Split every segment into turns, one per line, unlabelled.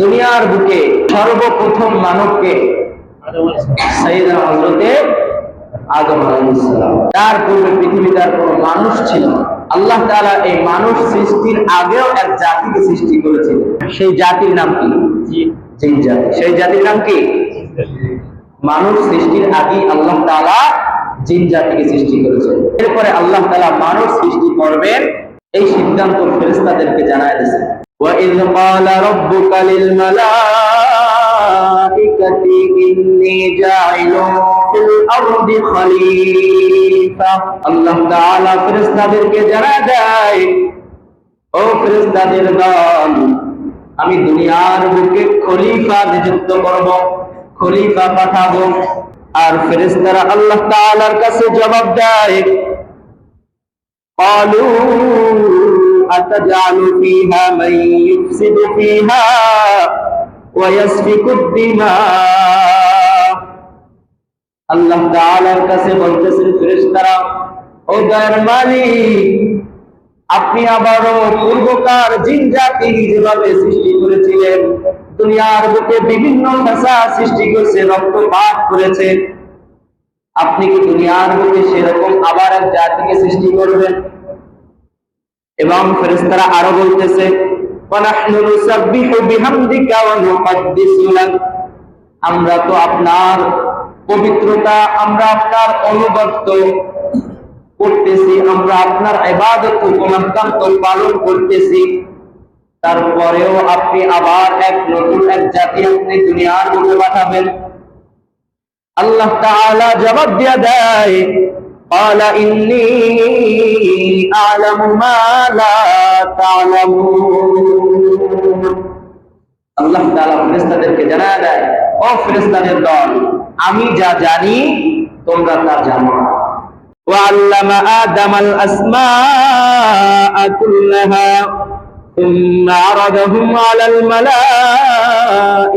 দুনিয়ার বুকে সর্বপ্রথম মানবকে তার পূর্বে পৃথিবীতে আর কোনো মানুষ ছিল আল্লাহ তাআলা এই মানুষ সৃষ্টির আগেও এক জাতিকে সৃষ্টি করেছিলেন। সেই জাতির নাম কি? জিন জাতি। সেই জাতির নাম কি? মানুষ সৃষ্টির আগেই আল্লাহ জিন জাতিকে সৃষ্টি করেছেন। এরপরে আল্লাহ তাআলা মানুষ সৃষ্টি করবেন এই সিদ্ধান্ত ফেরেশতাদেরকে জানায় দিয়েছেন। وَإِذْ قَالَ رَبُّكَ لِلْمَلَائِكَةِ إِنِّي جَاعِلٌ فِي الْأَرْضِ خَلِيفَةً আল্লাহ তাআলা ফেরেশতাদেরকে জানায় দেয় ও ফেরেশতাদের দল আমি দুনিয়ার বুকে খলিফা নিযুক্ত করব খলিফা পাঠাবো আর ফেরেশতারা আল্লাহ তাআলার কাছে জবাব দেয় قالوا أتجعل فيها من يفسد فيها ويسفك الدماء আল্লাহ তাআলার কাছে বলতেছেন ফেরেশতারা ও দয়ার মালিক আপনি আবারও পূর্বকার জিন জাতি যেভাবে সৃষ্টি করেছিলেন দুনিয়ার বুকে বিভিন্ন ভাষা সৃষ্টি করেছে রক্তপাত করেছে আপনি কি দুনিয়ার বুকে সেরকম আবার এক জাতিকে সৃষ্টি করবেন এবং ফেরেশতারা আরও বলতেছে আমরা তো আপনার পবিত্রতা, আমরা আপনার অনুগত করতেছি, আমরা আপনার ইবাদত হুকুমাকান্ত পালন করতেছি। তারপরেও আপনি আবার এক নতুন, এক জাতি আপনি দুনিয়ার বুকে পাঠাবেন। আল্লাহ তাআলা জবাব দিয়া দেয় قال إني أعلم ما لا تعلمون আল্লাহ তাআলা ফেরেশতাদেরকে জানায় দেয় ও ফেরেশতাদের দল আমি যা জানি তোমরা তা জানো না وعلم آدم الأسماء كلها ثم عرضهم على الملائكة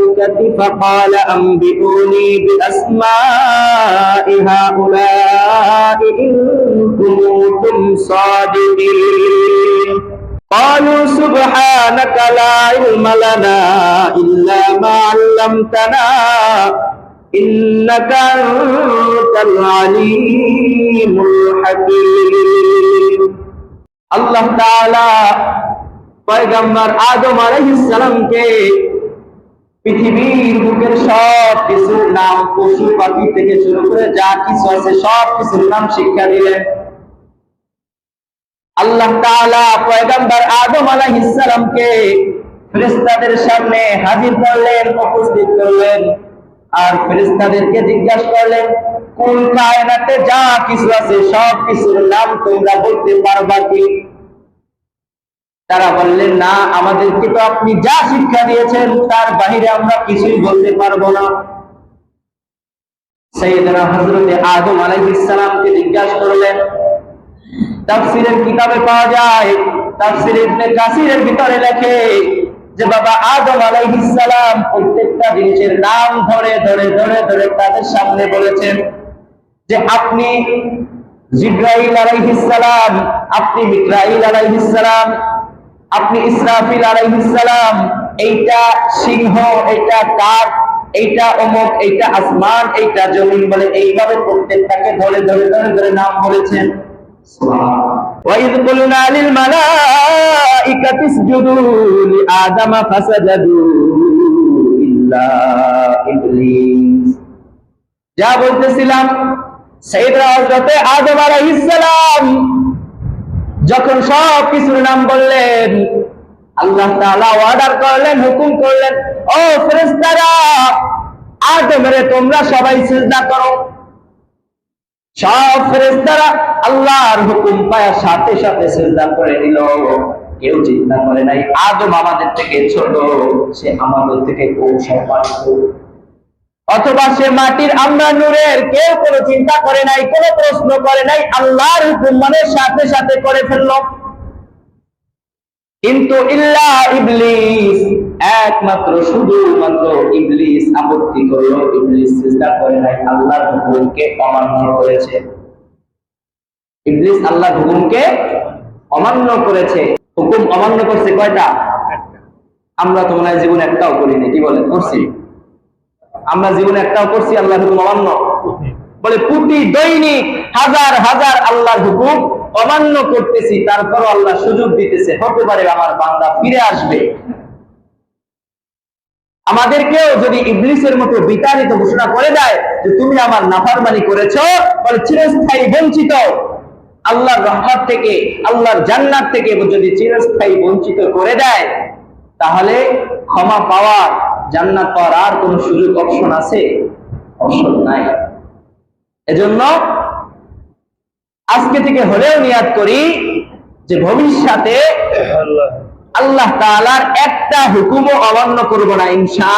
فقال أنبئوني بأسماء هؤلاء إن كنتم صادقين قالوا سبحانك لا علم لنا إلا ما علمتنا إنك أنت العليم الحكيم আল্লাহ তাআলা পয়গম্বর আদম আলাইহিস সালামকে পৃথিবীর বুকের সব কিছুর নাম পশু পাখি থেকে শুরু করে যা কিছু আছে, সব কিছুর নাম শিক্ষা দিলেন। আল্লাহ তাআলা পয়গম্বর আদম আলাইহিস সালামকে ফেরেশতাদের সামনে হাজির করলেন, উপস্থিত করলেন আর ফেরেশতাদেরকে জিজ্ঞাসা করলেন, কোন কায়নাতে যা কিছু আছে, সব কিছুর নাম তোমরা বলতে পারবা কি? তারা বললেন, না, আমাদেরকে তো আপনি যা শিক্ষা দিয়েছেন, তার বাহিরে আমরা কিছুই বলতে পারব না। কিতাবে পাওয়া যায়? যে, বাবা প্রত্যেকটা জিনিসের নাম ধরে ধরে ধরে ধরে তাদের সামনে বলেছেন যে, আপনি জিব্রাইল আলাইহিস সালাম, আপনি মিকরাইল আলাইহিস সালাম আপনি ইসরাফিল আলাইহিস সালাম এইটা সিংহ এইটা কাক এইটা অমুক এইটা আসমান এইটা জমিন বলে এইভাবে প্রত্যেকটাকে ধরে ধরে ধরে ধরে নাম বলেছেন وإذ قلنا للملائكة اسجدوا لآدم فسجدوا إلا إبليس যা বলতেছিলাম সাইয়েদনা হযরতে আদম আলাইহিস সালাম যখন সব কিছুর নাম বললেন, আল্লাহ অর্ডার করলেন, হুকুম করলেন, ও ফেরেশতারা আদমের তোমরা সবাই সিজদা করো। সব ফেরেশতারা আল্লাহর হুকুম পায়া সাথে সাথে সিজদা করে দিল কেউ চিন্তা করে নাই, আদম আমাদের থেকে ছোট, সে আমাদের থেকে কৌশলবানিত অথবা সে মাটির আমরা নূরের কেউ কোনো চিন্তা করে নাই, কোনো প্রশ্ন করে নাই, আল্লাহর হুকুম মানে সাথে সাথে করে ফেলল। কিন্তু ইল্লা ইবলিস, একমাত্র, শুধুমাত্র ইবলিস আপত্তি করল, ইবলিস সিজদা করে নাই, আল্লাহর হুকুমকে অমান্য করেছে। ইবলিস আল্লাহর হুকুমকে অমান্য করেছে। হুকুম অমান্য করছে কয়টা? আমরা তো মনে হয় জীবনে একটাও করিনি, কি বলে করছি। আমরা জীবনে একটাও করছি, আল্লাহর হুকুম অমান্য। বলে প্রতি দৈনিক হাজার হাজার আল্লাহর হুকুম অমান্য করতেছি তারপর আল্লাহ সুযোগ দিতেছে। হতে পারে আমার বান্দা ফিরে আসবে। আমাদেরকেও যদি ইবলিসের মতো বিতাড়িত ঘোষণা করে দেয় যে, তুমি আমার নাফারমানি করেছ বলে, চিরস্থায়ী বঞ্চিত। আল্লাহর রহমত থেকে, আল্লাহর জান্নাত থেকে যদি চিরস্থায়ী বঞ্চিত করে দেয়, তাহলে ক্ষমা পাওয়ার জান্নাত পাওয়ার আর কোন সুযোগ অপশন আছে? অপশন নাই। এজন্য আজকে থেকে হলেও নিয়াদ করি যে ভবিষ্যতে আল্লাহ তাআলার একটা হুকুমও অমান্য করব না ইনশা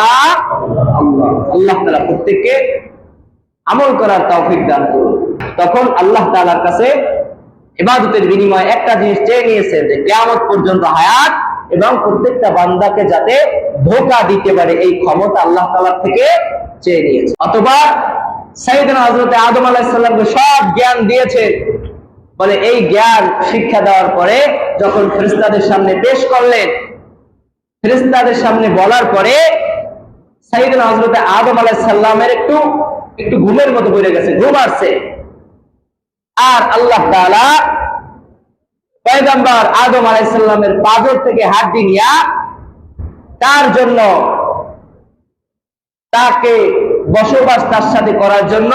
আল্লাহ তাআলা প্রত্যেককে আমল করার তৌফিক দান করুন। তখন আল্লাহ তালার কাছে ইবাদতের বিনিময়ে একটা জিনিস চেয়ে নিয়েছে যে কিয়ামত পর্যন্ত হায়াত এবং প্রত্যেকটা বান্দাকে যাতে ধোকা দিতে পারে এই ক্ষমতা আল্লাহ তাআলা থেকে চেয়ে নিয়েছে। অথবা সাইয়েদনা হযরত আদম আলাইহিস সালামকে সব জ্ঞান দিয়েছে। বলে এই জ্ঞান শিক্ষা দেওয়ার পরে যখন ফেরেশতাদের সামনে পেশ করলেন, ফেরেশতাদের সামনে বলার পরে সাইয়েদনা হযরত আদম আলাইহিস সালামের একটু একটু ঘুমের মতো পড়ে গেছে, ঘুম আসছে। আর আল্লাহ তাআলা পয়গম্বর আদম আলাইহিস সালামের পাজর থেকে হাড্ডি নিয়া তার জন্য তাকে বসবাস তার সাথে করার জন্য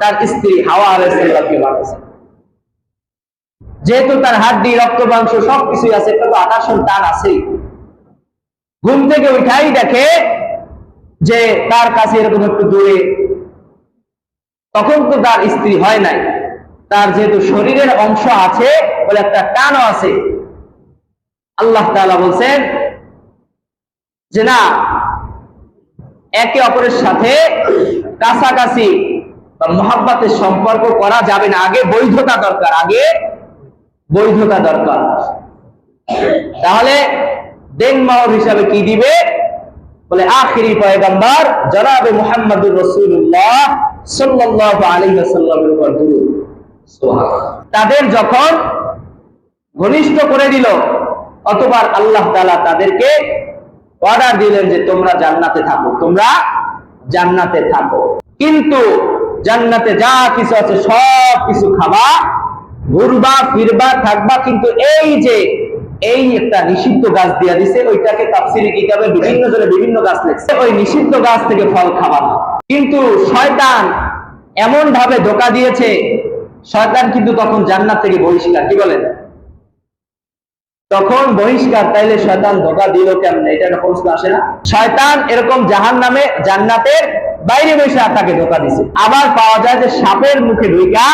তার স্ত্রী হাওয়া আলাইহিস সালামকে যেহেতু তার হাড্ডি, রক্ত, মাংস সবকিছুই আছে একটা তো আকর্ষণ টান আছেই। ঘুম থেকে উঠাই দেখে যে তার কাছে এরকম একটু দূরে, তখন তো তার স্ত্রী হয় নাই। তার যেহেতু শরীরের অংশ আছে, বলে একটা টানও আছে। আল্লাহ তাআলা বলছেন যে, না, একে অপরের সাথে কাছাকাছি বা মহাব্বাতের সম্পর্ক করা যাবে না। আগে বৈধতা দরকার, আগে বৈধতা দরকার। তাহলে দেন মাহর হিসাবে কি দিবে? বলে, আখিরি পয়গম্বর, জনাবে মুহাম্মদুর রাসূলুল্লাহ সাল্লাল্লাহু আলাইহি ওয়াসাল্লামের উপর দুরূদ। তাদের যখন ঘনিষ্ঠ করে দিল, অতবার আল্লাহ তাআলা তাদেরকে অর্ডার দিলেন যে তোমরা জান্নাতে থাকো, তোমরা জান্নাতে থাকো। কিন্তু জান্নাতে যা কিছু আছে, সব কিছু খাবা, ঘুরবা, ফিরবা, থাকবা, কিন্তু এই যে, এই একটা নিষিদ্ধ গাছ দিয়া দিছে, ওইটাকে তাফসিরি কিতাবে বিভিন্ন জনে বিভিন্ন গাছ লেখছে। ওই নিষিদ্ধ গাছ থেকে ফল খাবা কিন্তু শয়তান এমন ভাবে ধোকা দিয়েছে শয়তান কিন্তু তখন জান্নাত থেকে বহিষ্কার, কি বলেন? তখন বহিষ্কার, তাইলে শয়তান ধোকা দিল কেমনে? এটা একটা প্রশ্ন আসে না? শয়তান এরকম জাহান নামে জান্নাতের বাইরে বসে তাকে ধোকা দিছে। আবার পাওয়া যায় যে সাপের মুখে ঢুইকা,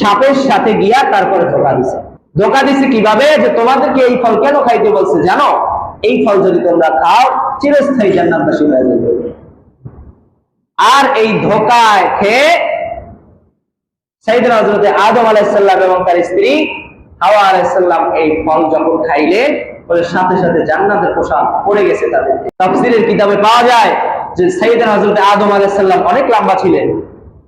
সাপের সাথে গিয়া তারপরে ধোকা দিছে। ধোকা দিছে কীভাবে? যে তোমাদেরকে এই ফল কেন খাইতে বলছে জানো? এই ফল যদি তোমরা খাও, চিরস্থায়ী জান্নাতবাসী হয়ে যাবে। আর এই ধোকায় খেয়ে সাইদিন হজরতে আদম আলাইসাল্লাম এবং তার স্ত্রী হাওয়া আলাইসাল্লাম এই ফল যখন খাইলেন বলে সাথে সাথে জান্নাতের পোশাক পড়ে গেছে তাদের তাফসিরের কিতাবে পাওয়া যায় যে সাইদিন হজরতে আদম আলাইসাল্লাম অনেক লম্বা ছিলেন।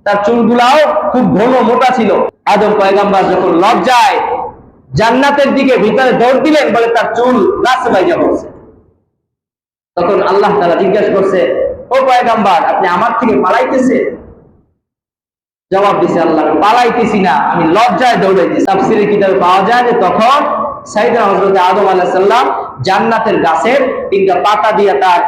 তার চুলগুলাও খুব ঘন মোটা ছিল। আদম পয়গাম্বার যখন লজ্জায় জান্নাতের দিকে ভিতরে দৌড় দিলেন, বলে তার চুল গাছে বাইজা পড়ছে তখন আল্লাহ তারা জিজ্ঞাসা করছে, ও পয়গাম্বার, আপনি আমার থেকে পালাইতেছে জবাব দিছে আল্লাহ পালাইতেছি না, আমি লজ্জায় দৌড়াইতেছি। তাফসিরের কিতাবে পাওয়া যায় যে তখন সাইদা হজরত আদম আলাহ সাল্লাম জান্নাতের গাছের তিনটা পাতা দিয়ে তার